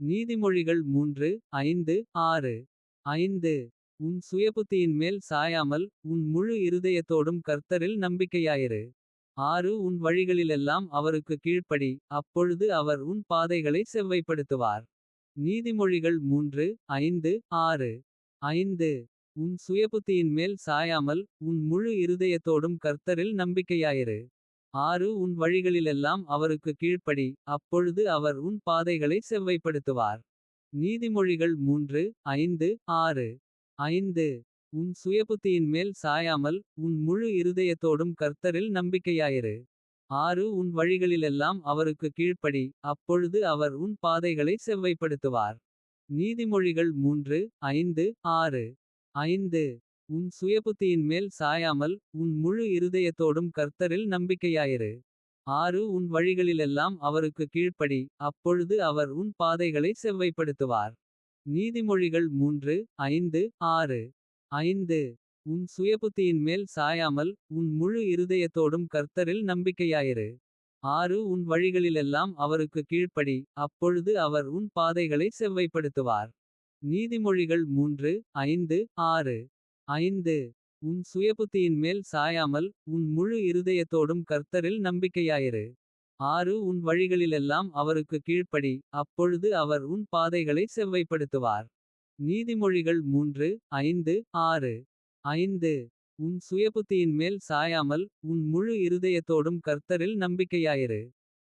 நீதிமொழிகள் மூன்று ஐந்து ஆறு. ஐந்து உன் சுயபுத்தியின் மேல் சாயாமல். உன் முழு இருதயத்தோடும் கர்த்தரில் நம்பிக்கையாயிரு. ஆறு உன் வழிகளிலெல்லாம் அவருக்கு கீழ்ப்படி. அப்பொழுது அவர் உன் பாதைகளை செவ்வைப்படுத்துவார். நீதிமொழிகள் மூன்று ஐந்து ஆறு. ஐந்து உன் சுயபுத்தியின் மேல் சாயாமல். உன் முழு இருதயத்தோடும் கர்த்தரில் நம்பிக்கையாயிரு. ஆறு உன் வழிகளிலெல்லாம் அவருக்கு கீழ்ப்படி. அப்பொழுது அவர் உன் பாதைகளை செவ்வைப்படுத்துவார். நீதிமொழிகள் மூன்று ஐந்து ஆறு. ஐந்து உன் சுயபுத்தியின் மேல் சாயாமல். உன் முழு இருதயத்தோடும் கர்த்தரில் நம்பிக்கையாயிரு. ஆறு உன் வழிகளிலெல்லாம் அவருக்கு கீழ்ப்படி. அப்பொழுது அவர் உன் பாதைகளை செவ்வைப்படுத்துவார். நீதிமொழிகள் மூன்று ஐந்து ஆறு. ஐந்து உன் சுயபுத்தியின் மேல் சாயாமல். உன் முழு இருதயத்தோடும் கர்த்தரில் நம்பிக்கையாயிரு. ஆறு உன் வழிகளிலெல்லாம் அவருக்கு கீழ்ப்படி. அப்பொழுது அவர் உன் பாதைகளை செவ்வைப்படுத்துவார். நீதிமொழிகள் மூன்று ஐந்து ஆறு. ஐந்து உன் சுயபுத்தியின் மேல் சாயாமல். உன் முழு இருதயத்தோடும் கர்த்தரில் நம்பிக்கையாயிரு. ஆறு உன் வழிகளிலெல்லாம் அவருக்கு கீழ்ப்படி. அப்பொழுது அவர் உன் பாதைகளை செவ்வைப்படுத்துவார். நீதிமொழிகள் மூன்று ஐந்து ஆறு. ஐந்து உன் சுயபுத்தியின் மேல் சாயாமல். உன் முழு இருதயத்தோடும் கர்த்தரில் நம்பிக்கையாயிரு. ஆறு உன் வழிகளிலெல்லாம் அவருக்கு கீழ்ப்படி. அப்பொழுது அவர் உன் பாதைகளை செவ்வைப்படுத்துவார். நீதிமொழிகள் மூன்று ஐந்து ஆறு. ஐந்து உன் சுயபுத்தியின் மேல் சாயாமல். உன் முழு இருதயத்தோடும் கர்த்தரில் நம்பிக்கையாயிரு.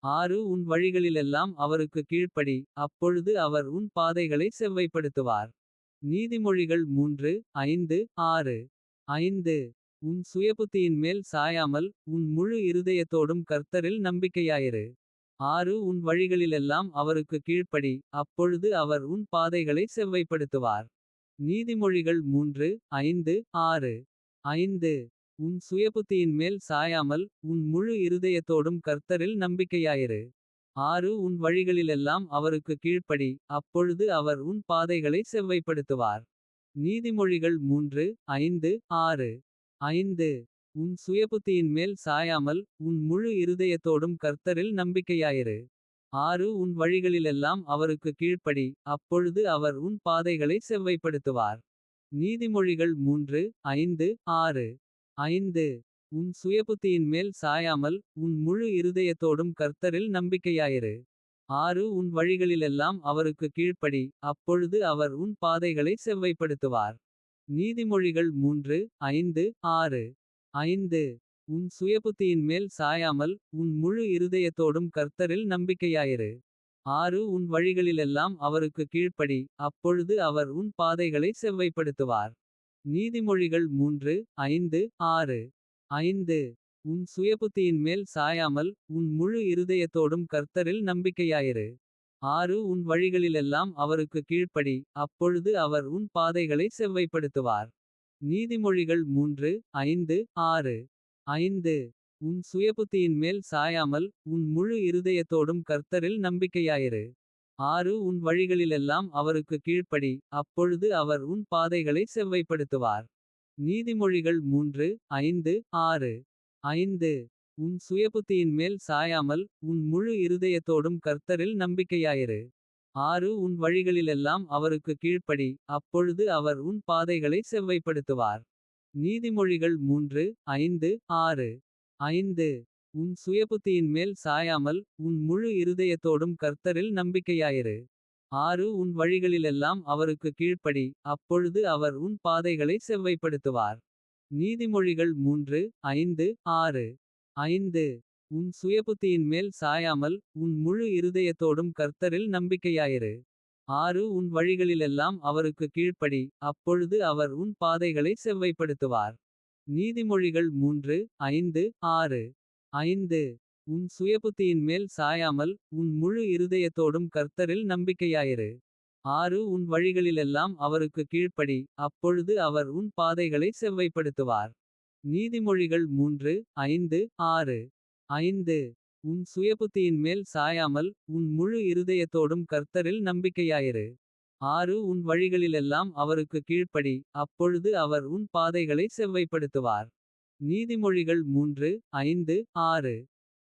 ஆறு உன் வழிகளிலெல்லாம் அவருக்கு கீழ்ப்படி. அப்பொழுது அவர் உன் பாதைகளை செவ்வைப்படுத்துவார். நீதிமொழிகள் மூன்று ஐந்து ஆறு. ஐந்து உன் சுயபுத்தியின் மேல் சாயாமல். உன் முழு இருதயத்தோடும் கர்த்தரில் நம்பிக்கையாயிரு. ஆறு உன் வழிகளிலெல்லாம் அவருக்கு கீழ்ப்படி. அப்பொழுது அவர் உன் பாதைகளை செவ்வைப்படுத்துவார். நீதிமொழிகள் மூன்று ஐந்து ஆறு. ஐந்து உன் சுயபுத்தியின் மேல் சாயாமல். உன் முழு இருதயத்தோடும் கர்த்தரில் நம்பிக்கையாயிரு. ஆறு உன் வழிகளிலெல்லாம் அவருக்கு கீழ்ப்படி. அப்பொழுது அவர் உன் பாதைகளை செவ்வைப்படுத்துவார். நீதிமொழிகள் மூன்று ஐந்து ஆறு. ஐந்து உன் சுயபுத்தியின் மேல் சாயாமல். உன் முழு இருதயத்தோடும் கர்த்தரில் நம்பிக்கையாயிரு. ஆறு உன் வழிகளிலெல்லாம் அவருக்கு கீழ்ப்படி. அப்பொழுது அவர் உன் பாதைகளை செவ்வைப்படுத்துவார். நீதிமொழிகள் மூன்று ஐந்து ஆறு. ஐந்து உன் சுயபுத்தியின் மேல் சாயாமல். உன் முழு இருதயத்தோடும் கர்த்தரில் நம்பிக்கையாயிரு. ஆறு உன் வழிகளிலெல்லாம் அவருக்கு கீழ்ப்படி. அப்பொழுது அவர் உன் பாதைகளை செவ்வைப்படுத்துவார். நீதிமொழிகள் மூன்று ஐந்து ஆறு. ஐந்து உன் சுயபுத்தியின் மேல் சாயாமல். உன் முழு இருதயத்தோடும் கர்த்தரில் நம்பிக்கையாயிரு. ஆறு உன் வழிகளிலெல்லாம் அவருக்கு கீழ்ப்படி. அப்பொழுது அவர் உன் பாதைகளை செவ்வைப்படுத்துவார். நீதிமொழிகள் மூன்று ஐந்து ஆறு. ஐந்து உன் சுயபுத்தியின் மேல் சாயாமல். உன் முழு இருதயத்தோடும் கர்த்தரில் நம்பிக்கையாயிரு. ஆறு உன் வழிகளிலெல்லாம் அவருக்கு கீழ்ப்படி. அப்பொழுது அவர் உன் பாதைகளை செவ்வைப்படுத்துவார். நீதிமொழிகள் மூன்று ஐந்து ஆறு. ஐந்து உன் சுயபுத்தியின் மேல் சாயாமல். உன் முழு இருதயத்தோடும் கர்த்தரில் நம்பிக்கையாயிரு. ஆறு உன் வழிகளிலெல்லாம் அவருக்கு கீழ்ப்படி. அப்பொழுது அவர் உன் பாதைகளை செவ்வைப்படுத்துவார். நீதிமொழிகள் மூன்று ஐந்து ஆறு. ஐந்து உன் சுயபுத்தியின் மேல் சாயாமல். உன் முழு இருதயத்தோடும் கர்த்தரில் நம்பிக்கையாயிரு. ஆறு உன் வழிகளிலெல்லாம் அவருக்கு கீழ்ப்படி. அப்பொழுது அவர் உன் பாதைகளை செவ்வைப்படுத்துவார். நீதிமொழிகள் மூன்று ஐந்து ஆறு. ஐந்து உன் சுயபுத்தியின் மேல் சாயாமல். உன் முழு இருதயத்தோடும் கர்த்தரில் நம்பிக்கையாயிரு. ஆறு உன் வழிகளிலெல்லாம் அவருக்கு கீழ்ப்படி. அப்பொழுது அவர் உன் பாதைகளை செவ்வைப்படுத்துவார். நீதிமொழிகள் மூன்று ஐந்து ஆறு. ஐந்து உன் சுயபுத்தியின் மேல் சாயாமல். உன் முழு இருதயத்தோடும் கர்த்தரில் நம்பிக்கையாயிரு. ஆறு உன் வழிகளிலெல்லாம் அவருக்கு கீழ்ப்படி. அப்பொழுது அவர் உன் பாதைகளை செவ்வைப்படுத்துவார். நீதிமொழிகள் மூன்று ஐந்து ஆறு. ஐந்து உன் சுயபுத்தியின் மேல் சாயாமல். உன் முழு இருதயத்தோடும் கர்த்தரில் நம்பிக்கையாயிரு. ஆறு உன் வழிகளிலெல்லாம் அவருக்கு கீழ்ப்படி. அப்பொழுது அவர் உன் பாதைகளை செவ்வைப்படுத்துவார். நீதிமொழிகள் மூன்று ஐந்து ஆறு. ஐந்து உன் சுயபுத்தியின் மேல் சாயாமல். உன் முழு இருதயத்தோடும் கர்த்தரில் நம்பிக்கையாயிரு. ஆறு உன் வழிகளிலெல்லாம் அவருக்கு கீழ்ப்படி. அப்பொழுது அவர் உன் பாதைகளை செவ்வைப்படுத்துவார். நீதிமொழிகள் மூன்று ஐந்து ஆறு.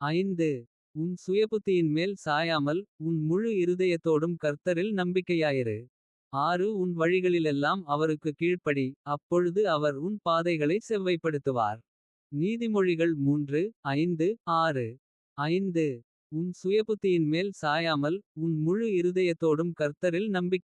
ஐந்து உன் சுயபுத்தியின் மேல் சாயாமல். உன் முழு இருதயத்தோடும் கர்த்தரில் நம்பிக்கையாயிரு. ஆறு உன் வழிகளிலெல்லாம் அவருக்கு கீழ்ப்படி. அப்பொழுது அவர் உன் பாதைகளை செவ்வைப்படுத்துவார். நீதிமொழிகள் மூன்று ஐந்து ஆறு. ஐந்து உன் சுயபுத்தியின் மேல் சாயாமல். உன் முழு இருதயத்தோடும் கர்த்தரில் நம்பிக்.